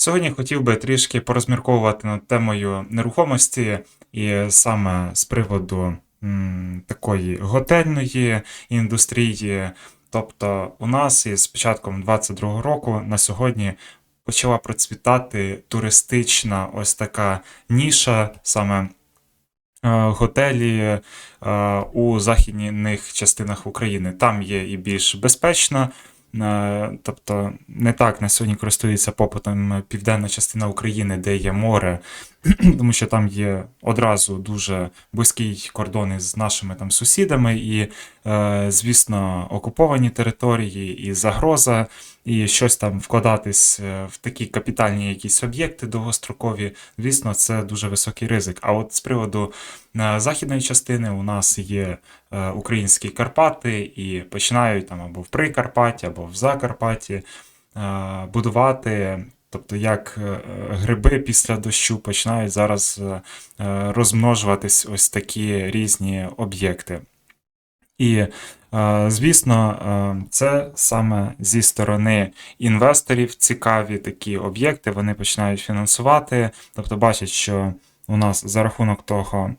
Сьогодні хотів би трішки порозмірковувати над темою нерухомості, і саме з приводу м, такої готельної індустрії. Тобто, у нас із початком 2022 року на сьогодні почала процвітати туристична ось така ніша, саме е, готелі е, у західних частинах України. Там є і більш безпечно, е, тобто не так на сьогодні користується попитом південна частина України, де є море, тому що там є одразу дуже близький кордон із нашими там сусідами, і, е, звісно, окуповані території, і загроза, і щось там вкладатись е, в такі капітальні якісь об'єкти довгострокові, звісно, це дуже високий ризик. А от з приводу е, західної частини у нас є українські Карпати, і починають там або в Прикарпатті, або в Закарпатті будувати. Тобто, як е, гриби після дощу починають зараз е, е, розмножуватись ось такі різні об'єкти. І, звісно, це саме зі сторони інвесторів цікаві такі об'єкти, вони починають фінансувати, тобто бачать, що у нас за рахунок того,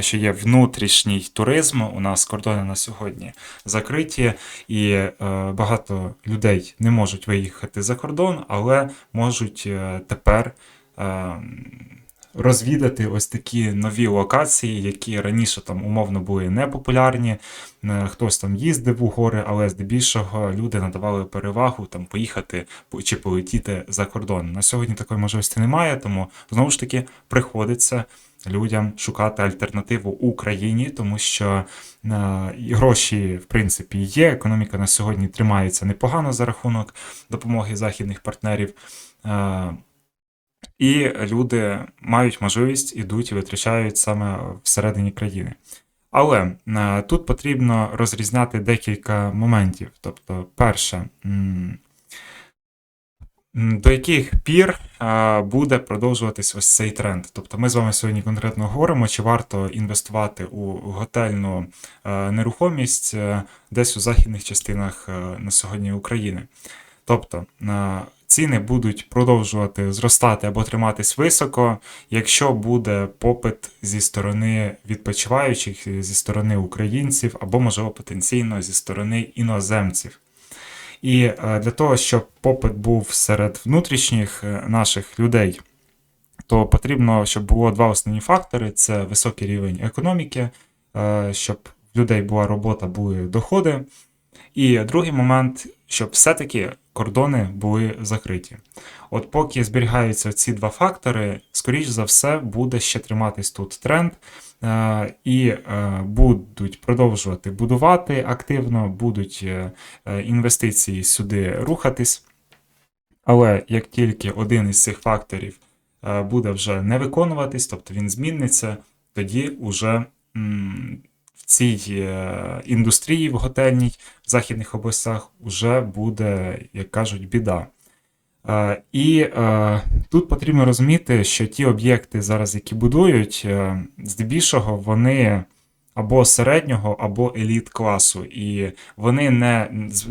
що є внутрішній туризм, у нас кордони на сьогодні закриті, і е, багато людей не можуть виїхати за кордон, але можуть е, тепер. е, розвідати ось такі нові локації, які раніше там умовно були непопулярні. Е, Хтось там їздив у гори, але здебільшого люди надавали перевагу там поїхати чи полетіти за кордон. На сьогодні такої можливості немає, тому знову ж таки приходиться людям шукати альтернативу Україні, тому що е, гроші, в принципі, є. Економіка на сьогодні тримається непогано за рахунок допомоги західних партнерів. Е, і люди мають можливість ідуть і витрачають саме всередині країни. Але е, тут потрібно розрізняти декілька моментів. Тобто, перше, до яких пір буде продовжуватись ось цей тренд? Тобто, ми з вами сьогодні конкретно говоримо, чи варто інвестувати у готельну нерухомість е, десь у західних частинах е, на сьогодні України. Тобто ціни будуть продовжувати зростати або триматись високо, якщо буде попит зі сторони відпочиваючих, зі сторони українців, або, можливо, потенційно зі сторони іноземців. І е, для того, щоб попит був серед внутрішніх е, наших людей, то потрібно, щоб було два основні фактори: це високий рівень економіки, е, щоб в людей була робота, були доходи. І другий момент, щоб все-таки кордони були закриті. От поки зберігаються ці два фактори, скоріш за все, буде ще триматись тут тренд, і е, будуть продовжувати будувати активно, будуть е, е, інвестиції сюди рухатись. Але як тільки один із цих факторів е, буде вже не виконуватись, тобто він зміниться, тоді уже м, в цій е, індустрії в готельній в західних областях вже буде, як кажуть, біда. Е, І е, тут потрібно розуміти, що ті об'єкти зараз, які будують, е, здебільшого вони або середнього, або еліт класу, і вони не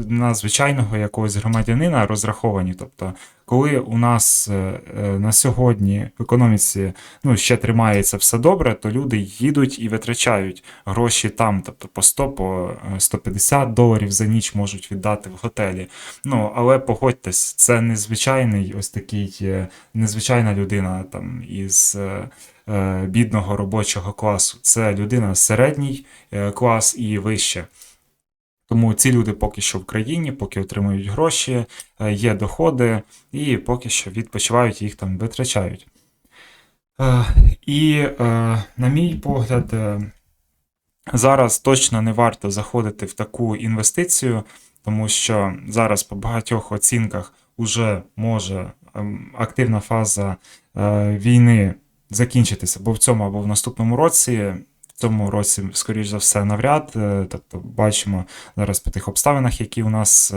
на звичайного якогось громадянина розраховані. Тобто, коли у нас е, е, на сьогодні в економіці ну, ще тримається все добре, то люди їдуть і витрачають гроші там, тобто по 100, по е, 150 доларів за ніч можуть віддати в готелі. Ну, але погодьтесь, це незвичайний ось такий, е, незвичайна людина там із е, е, бідного робочого класу. Це людина середній е, клас і вище. Тому ці люди поки що в країні, поки отримують гроші, е, є доходи, і поки що відпочивають, їх там витрачають. Е, І, е, на мій погляд, зараз точно не варто заходити в таку інвестицію, тому що зараз по багатьох оцінках уже може ем, активна фаза війни закінчитися або в цьому, або в наступному році. Цьому році, скоріш за все, навряд. Е, Тобто, бачимо зараз по тих обставинах, які у нас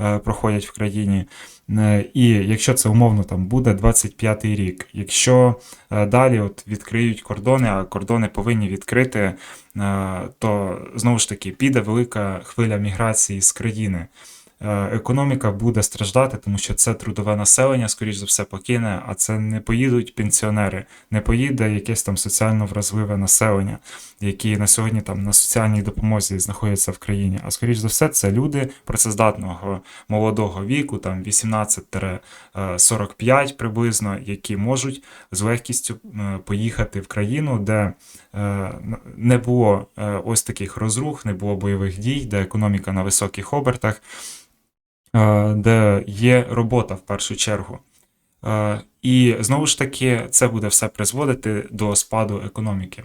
е, проходять в країні. Е, І якщо це умовно там буде 25-й рік, якщо далі от відкриють кордони, а кордони повинні відкрити, то знову ж таки піде велика хвиля міграції з країни. Е, економіка буде страждати, тому що це трудове населення, скоріш за все, покине, а це не поїдуть пенсіонери, не поїде якесь там соціально вразливе населення, які на сьогодні там на соціальній допомозі знаходяться в країні. А скоріш за все, це люди працездатного молодого віку, там 18-45 приблизно, які можуть з легкістю е, поїхати в країну, де е, не було ось таких розрух, не було бойових дій, де економіка на високих обертах, де є робота в першу чергу. Е, І знову ж таки, це буде все призводити до спаду економіки.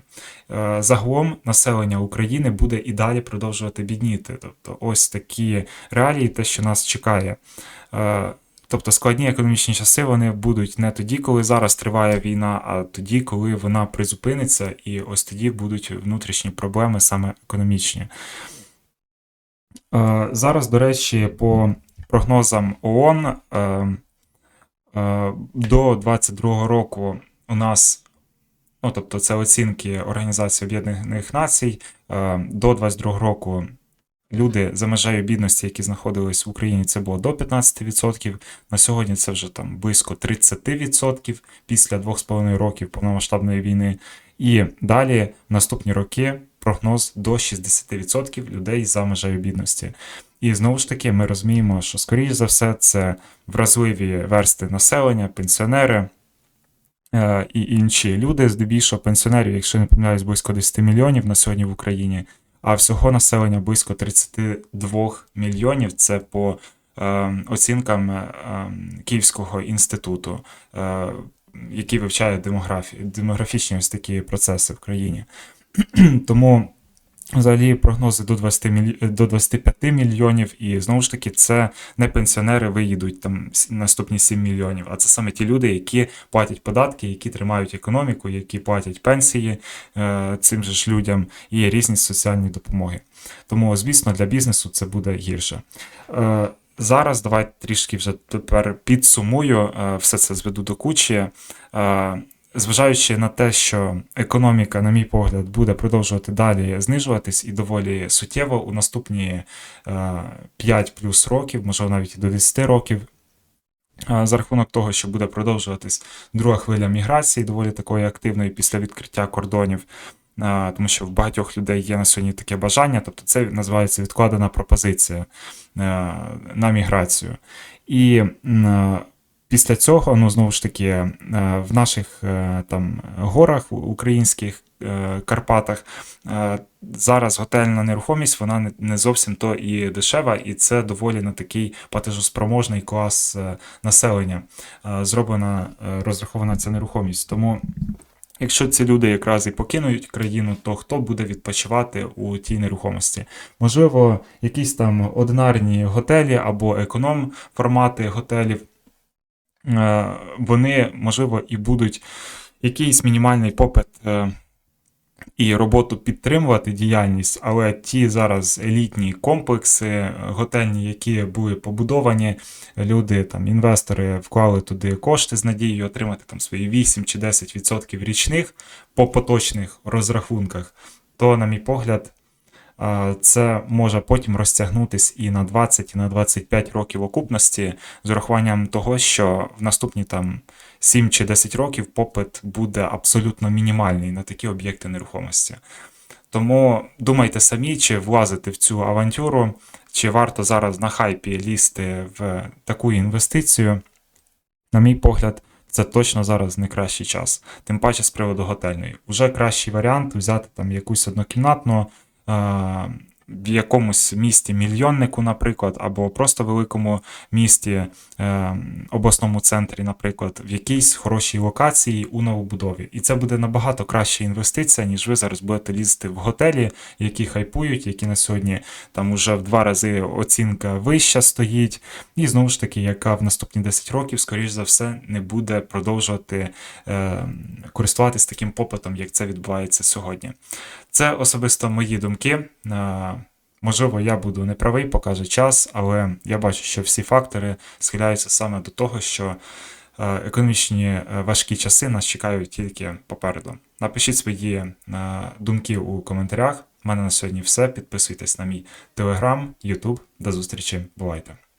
Е, Загалом населення України буде і далі продовжувати бідніти. Тобто, ось такі реалії, те, що нас чекає. Е, Тобто складні економічні часи вони будуть не тоді, коли зараз триває війна, а тоді, коли вона призупиниться, і ось тоді будуть внутрішні проблеми, саме економічні. Е, Зараз, до речі, по прогнозам ООН е, е, до 2022 року у нас, ну тобто це оцінки Організації Об'єднаних Націй, е, до 2022 року люди за межею бідності, які знаходились в Україні, це було до 15%. На сьогодні це вже там близько 30% після 2,5 років повномасштабної війни. І далі в наступні роки прогноз до 60% людей за межею бідності. І знову ж таки, ми розуміємо, що скоріш за все це вразливі версти населення, пенсіонери е, і інші люди. Здебільшого пенсіонерів, якщо не помиляюсь, близько 10 мільйонів на сьогодні в Україні, а всього населення близько 32 мільйонів. Це по е, оцінкам е, Київського інституту, е, який вивчає демографі, демографічні ось такі процеси в країні. Тому взагалі прогнози до 20 міль... до 25 мільйонів, і знову ж таки, це не пенсіонери виїдуть там наступні 7 мільйонів, а це саме ті люди, які платять податки, які тримають економіку, які платять пенсії е, цим же ж людям і різні соціальні допомоги. Тому, звісно, для бізнесу це буде гірше. Е, Зараз давайте трішки вже тепер підсумую, е, все це зведу до кучі. Е, Зважаючи на те, що економіка, на мій погляд, буде продовжувати далі знижуватись і доволі суттєво у наступні е, 5 плюс років, можливо навіть і до 10 років, е, за рахунок того, що буде продовжуватись друга хвиля міграції, доволі такої активної після відкриття кордонів, е, тому що в багатьох людей є на сьогодні таке бажання, тобто це називається відкладена пропозиція е, на міграцію. І е, після цього, ну знову ж таки, е, в наших е, там горах українських е, Карпатах зараз готельна нерухомість, вона не- зовсім то і дешева, і це доволі на такий платежоспроможний клас населення зроблена, розрахована ця нерухомість. Тому. Якщо ці люди якраз і покинуть країну, то хто буде відпочивати у тій нерухомості? Можливо, якісь там одинарні готелі або економ формати готелів, вони, можливо, і будуть якийсь мінімальний попит е, і роботу підтримувати діяльність, але ті зараз елітні комплекси е, готельні, які були побудовані, люди, там, інвестори вклали туди кошти з надією отримати там свої 8 чи 10% річних по поточних розрахунках, то, на мій погляд, це може потім розтягнутись і на 20, і на 25 років окупності з урахуванням того, що в наступні там 7 чи 10 років попит буде абсолютно мінімальний на такі об'єкти нерухомості. Тому думайте самі, чи влазити в цю авантюру, чи варто зараз на хайпі лізти в таку інвестицію. На мій погляд, це точно зараз не кращий час. Тим паче з приводу готельної. Уже кращий варіант взяти там якусь однокімнатну е, в якомусь місті мільйоннику, наприклад, або просто великому місті, е, обласному центрі, наприклад, в якійсь хорошій локації у новобудові. І це буде набагато краща інвестиція, ніж ви зараз будете лізти в готелі, які хайпують, які на сьогодні там уже в два рази оцінка вища стоїть. І знову ж таки, яка в наступні 10 років, скоріш за все, не буде продовжувати е, користуватись таким попитом, як це відбувається сьогодні. Це особисто мої думки. Е, Можливо, я буду неправий, покаже час, але я бачу, що всі фактори схиляються саме до того, що е, економічні е, важкі часи нас чекають тільки попереду. Напишіть свої е, думки у коментарях. У мене на сьогодні все. Підписуйтесь на мій телеграм, Ютуб. До зустрічі. Бувайте!